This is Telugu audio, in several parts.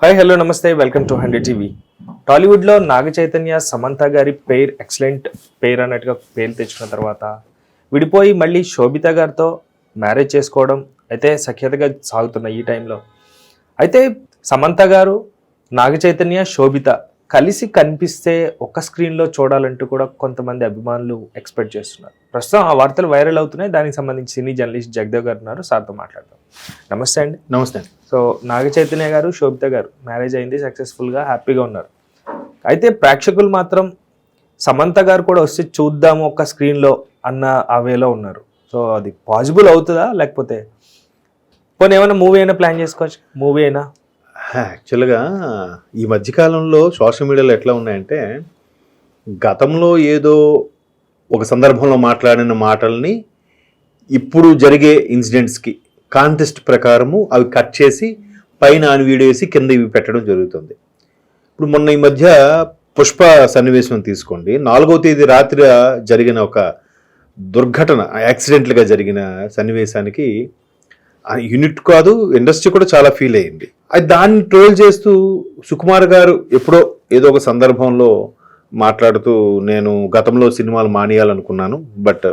Hi hello namaste welcome to hundred TV టాలీవుడ్లో నాగ చైతన్య సమంత గారి పేర్ ఎక్సలెంట్ పేర్ అన్నట్టుగా పేరు తెచ్చుకున్న తర్వాత విడిపోయి మళ్ళీ శోభిత గారితో మ్యారేజ్ చేసుకోవడం అయితే సఖ్యతగా సాగుతున్న ఈ టైంలో అయితే సమంత గారు నాగ చైతన్య శోభిత కలిసి కనిపిస్తే ఒక్క స్క్రీన్లో చూడాలంటూ కూడా కొంతమంది అభిమానులు ఎక్స్పెక్ట్ చేస్తున్నారు. ప్రస్తుతం ఆ వార్తలు వైరల్ అవుతున్నాయి. దానికి సంబంధించి సినీ జర్నలిస్ట్ జగదేవ్ గారు ఉన్నారు. సార్తో మాట్లాడదాం. నమస్తే అండి. నమస్తే అండి. సో నాగ చైతన్య గారు శోభిత గారు మ్యారేజ్ అయింది సక్సెస్ఫుల్గా హ్యాపీగా ఉన్నారు. అయితే ప్రేక్షకులు మాత్రం సమంత గారు కూడా వస్తే చూద్దాము ఒక స్క్రీన్లో అన్న ఆ వేలో ఉన్నారు. సో అది పాసిబుల్ అవుతుందా? లేకపోతే పోనీ ఏమైనా మూవీ అయినా ప్లాన్ చేసుకోవచ్చు? మూవీ అయినా? యాక్చువల్గా ఈ మధ్యకాలంలో సోషల్ మీడియాలో ఎట్లా ఉన్నాయంటే గతంలో ఏదో ఒక సందర్భంలో మాట్లాడిన మాటల్ని ఇప్పుడు జరిగే ఇన్సిడెంట్స్కి కాంటెస్ట్ ప్రకారము అవి కట్ చేసి పైన అని వీడియో వేసి కింద ఇవి పెట్టడం జరుగుతుంది. ఇప్పుడు మొన్న ఈ మధ్య పుష్ప సన్నివేశం తీసుకోండి. నాలుగో తేదీ రాత్రి జరిగిన ఒక దుర్ఘటన యాక్సిడెంట్లుగా జరిగిన సన్నివేశానికి ఆ యూనిట్ కాదు ఇండస్ట్రీ కూడా చాలా ఫీల్ అయింది అది దాన్ని ట్రోల్ చేస్తూ సుకుమార్ గారు ఎప్పుడో ఏదో ఒక సందర్భంలో మాట్లాడుతూ నేను గతంలో సినిమాలు మానేయాలనుకున్నాను బట్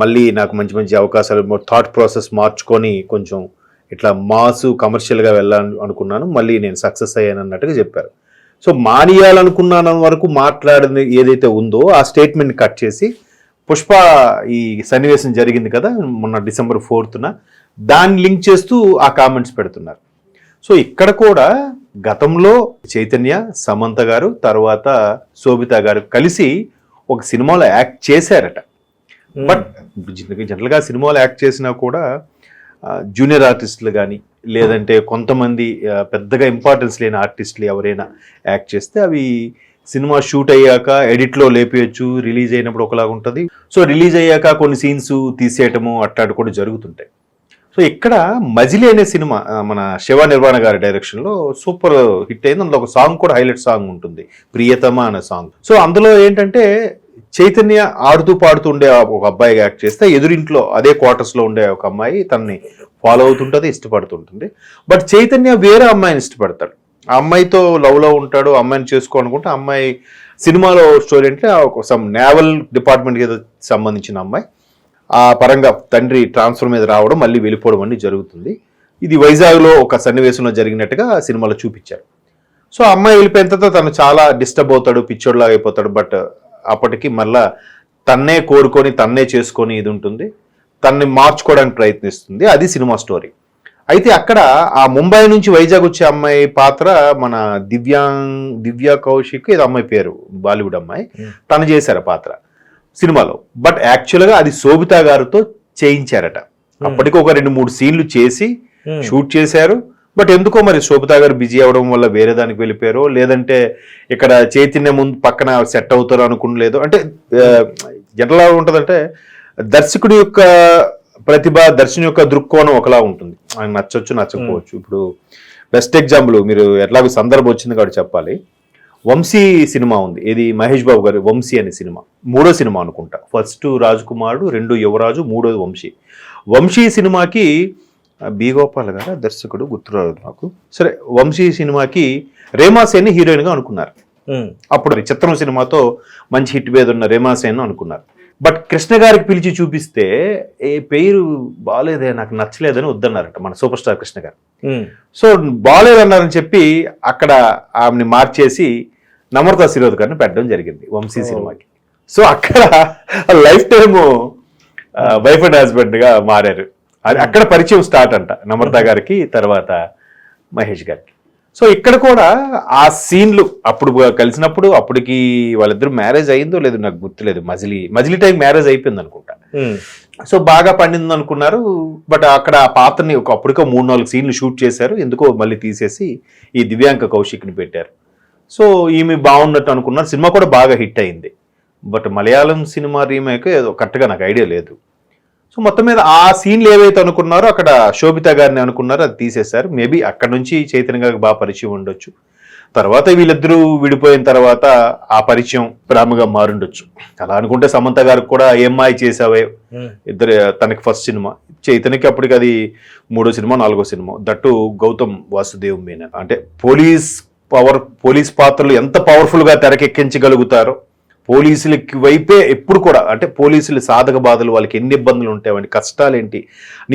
మళ్ళీ నాకు మంచి మంచి అవకాశాలు థాట్ ప్రాసెస్ మార్చుకొని కొంచెం ఇట్లా మాసు కమర్షియల్గా వెళ్ళాలని అనుకున్నాను మళ్ళీ నేను సక్సెస్ అయ్యాను అన్నట్టుగా చెప్పారు. సో మానేయాలనుకున్నాను వరకు మాట్లాడింది ఏదైతే ఉందో ఆ స్టేట్మెంట్ కట్ చేసి పుష్ప ఈ సన్నివేశం జరిగింది కదా మొన్న డిసెంబర్ ఫోర్త్న దాన్ని లింక్ చేస్తూ ఆ కామెంట్స్ పెడుతున్నారు. సో ఇక్కడ కూడా గతంలో చైతన్య సమంత గారు తర్వాత శోభిత గారు కలిసి ఒక సినిమాలో యాక్ట్ చేశారట. బట్ జనరల్గా సినిమాలో యాక్ట్ చేసినా కూడా జూనియర్ ఆర్టిస్టులు కానీ లేదంటే కొంతమంది పెద్దగా ఇంపార్టెన్స్ లేని ఆర్టిస్టులు ఎవరైనా యాక్ట్ చేస్తే అవి సినిమా షూట్ అయ్యాక ఎడిట్లో లేపేయచ్చు రిలీజ్ అయినప్పుడు ఒకలాగా ఉంటుంది సో రిలీజ్ అయ్యాక కొన్ని సీన్స్ తీసేయటము అట్లాంటి కూడా జరుగుతుంటాయి. సో ఇక్కడ మజిలీ అనే సినిమా మన శివ నిర్వాణ గారి డైరెక్షన్లో సూపర్ హిట్ అయింది. అందులో ఒక సాంగ్ కూడా హైలైట్ సాంగ్ ఉంటుంది. ప్రియతమ అనే సాంగ్ సో అందులో ఏంటంటే చైతన్య ఆడుతూ పాడుతూ ఉండే ఒక అబ్బాయిగా యాక్ట్ చేస్తే ఎదురింట్లో అదే క్వార్టర్స్లో ఉండే ఒక అమ్మాయి తనని ఫాలో అవుతుంటుంది ఇష్టపడుతుంటుంది. బట్ చైతన్య వేరే అమ్మాయిని ఇష్టపడతాడు. ఆ అమ్మాయితో లవ్లో ఉంటాడు ఆ అమ్మాయిని చేసుకో అనుకుంటే అమ్మాయి సినిమాలో స్టోరీ అంటే ఒక సమ్ నేవల్ డిపార్ట్మెంట్కి ఏదో సంబంధించిన అమ్మాయి. ఆ పరంగా తండ్రి ట్రాన్స్ఫర్ మీద రావడం మళ్ళీ వెళ్ళిపోవడం అన్ని జరుగుతుంది. ఇది వైజాగ్లో ఒక సన్నివేశంలో జరిగినట్టుగా సినిమాలో చూపించారు. సో అమ్మాయి వెళ్ళిపోయిన తర్వాత తను చాలా డిస్టర్బ్ అవుతాడు పిచ్చోడ్లాగా అయిపోతాడు బట్ అప్పటికి మళ్ళా తన్నే కోరుకొని తన్నే చేసుకొని ఇది ఉంటుంది. తన్ని మార్చుకోవడానికి ప్రయత్నిస్తుంది. అది సినిమా స్టోరీ. అయితే అక్కడ ఆ ముంబై నుంచి వైజాగ్ వచ్చే అమ్మాయి పాత్ర మన దివ్యాంగ్ దివ్య కౌశిక్ ఇది అమ్మాయి పేరు బాలీవుడ్ అమ్మాయి. తను చేశారు ఆ పాత్ర. సినిమాలో. బట్ యాక్చువల్గా అది శోభితా గారితో చేయించారట. అప్పటికి ఒక రెండు మూడు సీన్లు చేసి Hmm. షూట్ చేశారు. బట్ ఎందుకో మరి శోభితా గారు బిజీ అవడం వల్ల వేరే దానికి వెళ్ళిపోయారో లేదంటే ఇక్కడ చైతన్య ముందు పక్కన సెట్ అవుతారు అనుకునలేదు అంటే జనరల్గా ఉంటుందంటే దర్శకుడి యొక్క ప్రతిభ దర్శని యొక్క దృక్కోణం ఒకలా ఉంటుంది. ఆయన నచ్చొచ్చు నచ్చకపోవచ్చు. ఇప్పుడు బెస్ట్ ఎగ్జాంపుల్ మీరు ఎట్లాగో సందర్భం వచ్చింది కాబట్టి చెప్పాలి. వంశీ సినిమా ఉంది. ఇది మహేష్ బాబు గారి వంశీ అనే సినిమా. మూడో సినిమా అనుకుంటా. ఫస్ట్ రాజకుమారుడు రెండు యువరాజు మూడోది వంశీ. వంశీ సినిమాకి బి గోపాల్ గారు దర్శకుడు గుర్తురాదు నాకు. సరే వంశీ సినిమాకి రేమాసేని హీరోయిన్గా అనుకున్నారు. అప్పుడు చిత్రం సినిమాతో మంచి హిట్ మీద ఉన్న రేమాసేన్ అనుకున్నారు. బట్ కృష్ణ గారికి పిలిచి చూపిస్తే ఏ పేరు బాగాలేదే నాకు నచ్చలేదని వద్దన్నారట మన సూపర్ స్టార్ కృష్ణ గారు. సో బాగాలేదన్నారని చెప్పి అక్కడ ఆమెని మార్చేసి నమ్రత శిరోద్ గారిని పెట్టడం జరిగింది వంశీ. సినిమాకి. సో అక్కడ లైఫ్ టైమ్ వైఫ్ అండ్ హస్బెండ్గా మారారు. అది అక్కడ పరిచయం స్టార్ట్ అంట నమ్రత గారికి తర్వాత మహేష్ గారికి. సో ఇక్కడ కూడా ఆ సీన్లు అప్పుడు కలిసినప్పుడు అప్పటికి వాళ్ళిద్దరు మ్యారేజ్ అయిందో లేదు నాకు గుర్తులేదు. మజిలీ మజిలీ టైం మ్యారేజ్ అయిపోయింది అనుకుంటా. సో బాగా పండింది అనుకున్నారు. బట్ అక్కడ ఆ పాత్రని ఒక అప్పటికే మూడు నాలుగు సీన్లు షూట్ చేశారు. ఎందుకో మళ్ళీ తీసేసి ఈ దివ్యాంక కౌశిక్ని పెట్టారు. సో ఈమె బాగున్నట్టు అనుకున్నారు సినిమా కూడా బాగా హిట్ అయింది. బట్ మలయాళం సినిమా రీమేక్ ఏదో కరెక్ట్గా నాకు ఐడియా లేదు. సో మొత్తం మీద ఆ సీన్లు ఏవైతే అనుకున్నారో అక్కడ శోభిత గారిని అనుకున్నారో అది తీసేశారు. మేబీ అక్కడ నుంచి చైతన్య గారికి బాగా పరిచయం ఉండొచ్చు. తర్వాత వీళ్ళిద్దరూ విడిపోయిన తర్వాత ఆ పరిచయం ప్రేమగా మారుండొచ్చు. అలా అనుకుంటే సమంత గారికి కూడా ఏమ్మాయి చేసావే ఇద్దరు తనకి ఫస్ట్ సినిమా. చైతన్యకి అప్పటికి అది మూడో సినిమా నాలుగో సినిమా. దట్టు గౌతమ్ వాసుదేవ్ మీనన్. అంటే పోలీస్ పవర్ పోలీస్ పాత్రలు ఎంత పవర్ఫుల్గా తెరకెక్కించగలుగుతారో పోలీసులకి వైపే ఎప్పుడు కూడా అంటే పోలీసులు సాధక బాధలు వాళ్ళకి ఎన్ని ఇబ్బందులు ఉంటాయి వాటి కష్టాలు ఏంటి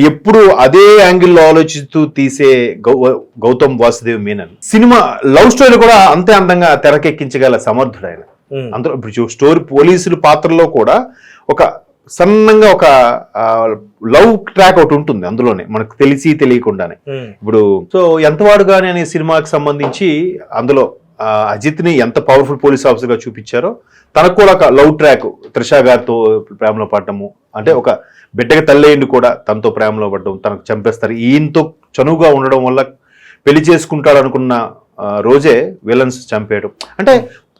ఎప్పుడు అదే యాంగిల్లో ఆలోచిస్తూ తీసే గౌ గౌతమ్ వాసుదేవ్ మీనన్. సినిమా లవ్ స్టోరీ కూడా అంతే అందంగా తెరకెక్కించగల సమర్థుడు ఆయన అందులో ఇప్పుడు స్టోరీ పోలీసుల పాత్రలో కూడా ఒక సన్నంగా ఒక లవ్ ట్రాక్ ఒకటి ఉంటుంది అందులోనే మనకు తెలిసి తెలియకుండానే. ఇప్పుడు సో ఎంతవాడు కానీ అనే సినిమాకి సంబంధించి అందులో అజిత్ని ఎంత పవర్ఫుల్ పోలీస్ ఆఫీసర్గా చూపించారో తనకు కూడా ఒక లవ్ ట్రాక్ త్రిషా గారితో ప్రేమలో పడటము అంటే ఒక బిడ్డకి తల్లేండి కూడా తనతో ప్రేమలో పడడం తనకు చంపేస్తారు. ఈయనతో చనువుగా ఉండడం వల్ల పెళ్ళి చేసుకుంటాడు అనుకున్న రోజే విలన్స్ చంపేయడం. అంటే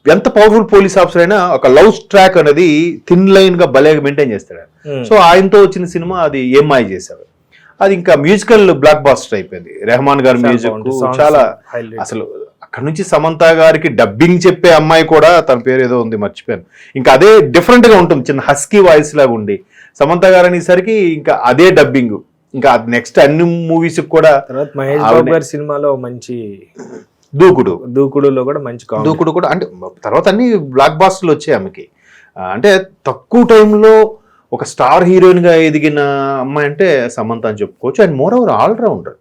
ఎంత పవర్ఫుల్ పోలీస్ ఆఫీసర్ అయినా ఒక లవ్ ట్రాక్ అనేది థిన్ లైన్గా భలే మెయింటైన్ చేస్తాడు. సో ఆయనతో వచ్చిన సినిమా అది ఏమ్మాయి చేశారు. అది ఇంకా మ్యూజికల్ బ్లాక్ బాస్టర్ అయిపోయింది. రెహమాన్ గారి మ్యూజిక్ చాలా. అసలు అక్కడ నుంచి సమంత గారికి డబ్బింగ్ చెప్పే అమ్మాయి కూడా తన పేరు ఏదో ఉంది మర్చిపోయాను. ఇంకా అదే డిఫరెంట్గా ఉంటుంది. చిన్న హస్కీ వాయిస్ లాగా ఉండి. సమంత గారు అనేసరికి ఇంకా అదే డబ్బింగ్ ఇంకా నెక్స్ట్ అన్ని మూవీస్ కూడా మహేష్ బాబు గారి సినిమాలో మంచి దూకుడు. దూకుడులో కూడా మంచి దూకుడు కూడా అంటే తర్వాత అన్ని బ్లాక్ బాస్టర్లు వచ్చాయి ఆమెకి. అంటే తక్కువ టైంలో ఒక స్టార్ హీరోయిన్గా ఎదిగిన అమ్మాయి అంటే సమంత అని చెప్పుకోవచ్చు. And moreover allrounder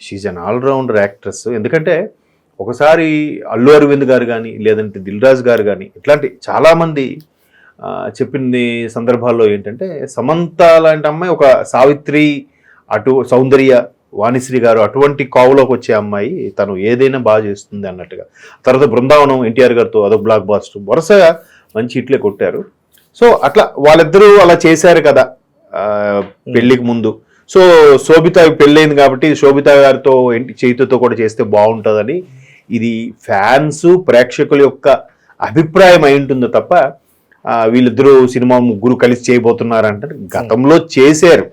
she's an allrounder actress ఎందుకంటే ఒకసారి అల్లు అరవింద్ గారు కానీ లేదంటే దిల్ రాజు గారు కానీ ఇట్లాంటి చాలామంది చెప్పింది సందర్భాల్లో ఏంటంటే సమంత లాంటి అమ్మాయి ఒక సావిత్రి అటు సౌందర్య వాణిశ్రీ గారు అటువంటి కావులోకి వచ్చే అమ్మాయి తను ఏదైనా బాగా చేస్తుంది అన్నట్టుగా. తర్వాత బృందావనం ఎన్టీఆర్ గారితో అదొక బ్లాక్ బాస్టర్ వరుసగా మంచి ఇట్లే కొట్టారు. సో అట్లా వాళ్ళిద్దరూ అలా చేశారు కదా పెళ్ళికి ముందు. సో శోభిత పెళ్ళైంది కాబట్టి శోభిత గారితో చేతితో కూడా చేస్తే బాగుంటుందని ఇది ఫ్యాన్స్ ప్రేక్షకుల యొక్క అభిప్రాయం అయి ఉంటుంది తప్ప వీళ్ళిద్దరూ సినిమా ముగ్గురు కలిసి చేయబోతున్నారంటే గతంలో చేశారు.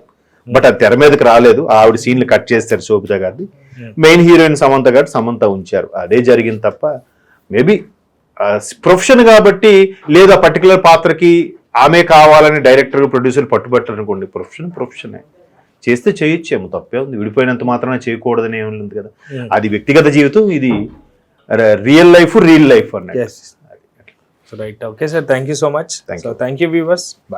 బట్ అది తెర మీదకి రాలేదు. ఆవిడ సీన్లు కట్ చేస్తారు శోభిత గారిది. మెయిన్ హీరోయిన్ సమంత గారు సమంత ఉంచారు. అదే జరిగింది తప్ప మేబీ ప్రొఫెషన్ కాబట్టి లేదా పర్టికులర్ పాత్రకి ఆమె కావాలని డైరెక్టర్ ప్రొడ్యూసర్ పట్టుబట్టారు అనుకోండి ప్రొఫెషన్ ప్రొఫెషనే చేస్తే చేయొచ్చేమో తప్పే ఉంది. విడిపోయినంత మాత్రాన చేయకూడదని ఏమి ఉంది కదా. అది వ్యక్తిగత జీవితం ఇది రియల్ లైఫ్ రియల్ లైఫ్ అన్నట్టు. Right okay sir thank you so much Thank so thank you viewers bye